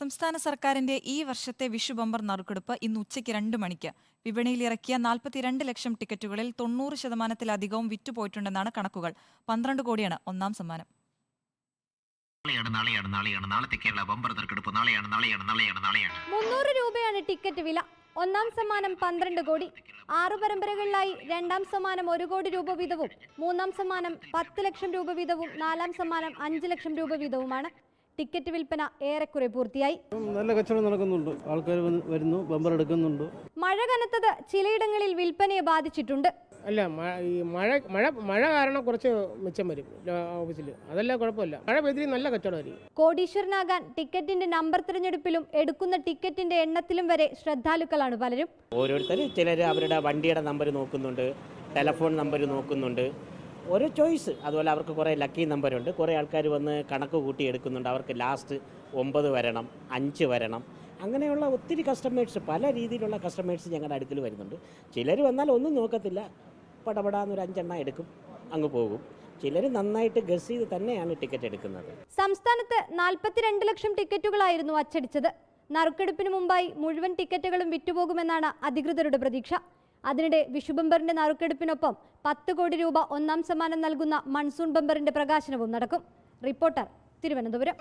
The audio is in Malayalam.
സംസ്ഥാന സർക്കാരിന്റെ ഈ വർഷത്തെ വിഷു ബമ്പർ നറുക്കെടുപ്പ് ഇന്ന് ഉച്ചയ്ക്ക് രണ്ട് മണിക്ക്. വിപണിയിൽ ഇറക്കിയ നാൽപ്പത്തിരണ്ട് ലക്ഷം ടിക്കറ്റുകളിൽ തൊണ്ണൂറ് ശതമാനത്തിലധികവും വിറ്റുപോയിട്ടുണ്ടെന്നാണ് കണക്കുകൾ. പന്ത്രണ്ട് കോടിയാണ് ഒന്നാം സമ്മാനം. നാളെയാണ് നാളെയാണ് നാളെയാണ്. നാളത്തെ കേരള ബമ്പർ നറുക്കെടുപ്പ് നാളെയാണ് നാളെയാണ് നാളെയാണ് നാളെയാണ്. മുന്നൂറ് രൂപയാണ് ടിക്കറ്റ് വില. ഒന്നാം സമ്മാനം പന്ത്രണ്ട് കോടി. ആറു പരമ്പരകളിലായി രണ്ടാം സമ്മാനം ഒരു കോടി രൂപ വീതവും മൂന്നാം സമ്മാനം പത്ത് ലക്ഷം രൂപ വീതവും നാലാം സമ്മാനം അഞ്ച് ലക്ഷം രൂപ വീതവുമാണ്. ടിക്കറ്റ് വിൽപ്പന ഏറെക്കുറെ പൂർത്തിയായി. നല്ല കച്ചവടം നടക്കുന്നുണ്ട്. ആൾക്കാർ വരുന്നു ബമ്പർ എടുക്കുന്നുണ്ട്. മഴ കനത്തത് ചിലയിടങ്ങളിൽ വിൽപ്പനയെ ബാധിച്ചിട്ടുണ്ട്. അല്ല ഈ മഴ മഴ മഴ കാരണം കുറച്ച് മിച്ചം വരും ഓഫീസിൽ. അതല്ല കുഴപ്പമില്ല. മഴ പെയ്തി നല്ല കച്ചവടമായിരിക്കും. കോടീശ്വരനാകാൻ ടിക്കറ്റിന്റെ നമ്പർ തിരഞ്ഞെടുപ്പിലും എടുക്കുന്ന ടിക്കറ്റിന്റെ എണ്ണത്തിലും വരെ ശ്രദ്ധാലുക്കളാണ് പലരും. ഓരോരുത്തരും ചിലർ അവരുടെ വണ്ടിയുടെ നമ്പർ നോക്കുന്നുണ്ട് ടെലഫോൺ നമ്പർ നോക്കുന്നുണ്ട്. ഓരോ ചോയ്സ്. അതുപോലെ അവർക്ക് കുറേ ലക്കി നമ്പറുണ്ട് കുറേ ആൾക്കാർ വന്ന് കണക്ക് കൂട്ടി എടുക്കുന്നുണ്ട്. അവർക്ക് ലാസ്റ്റ് ഒമ്പത് വരണം അഞ്ച് വരണം. അങ്ങനെയുള്ള ഒത്തിരി കസ്റ്റമേഴ്സ് പല രീതിയിലുള്ള കസ്റ്റമേഴ്സ് ഞങ്ങളുടെ അടുക്കൽ വരുന്നുണ്ട്. ചിലർ വന്നാൽ ഒന്നും നോക്കത്തില്ല. പടപടാന്നൊരു അഞ്ചെണ്ണം എടുക്കും അങ്ങ് പോകും. ചിലർ നന്നായിട്ട് ഗസ് ചെയ്ത് തന്നെയാണ് ടിക്കറ്റ് എടുക്കുന്നത്. സംസ്ഥാനത്ത് നാൽപ്പത്തിരണ്ട് ലക്ഷം ടിക്കറ്റുകളായിരുന്നു അച്ചടിച്ചത്. നറുക്കെടുപ്പിന് മുമ്പായി മുഴുവൻ ടിക്കറ്റുകളും വിറ്റുപോകുമെന്നാണ് അധികൃതരുടെ പ്രതീക്ഷ. അതിനിടെ വിഷു ബമ്പറിന്റെ നറുക്കെടുപ്പിനൊപ്പം പത്ത് കോടി രൂപ ഒന്നാം സമ്മാനം നൽകുന്ന മൺസൂൺ ബമ്പറിന്റെ പ്രകാശനവും നടക്കും. റിപ്പോർട്ടർ തിരുവനന്തപുരം.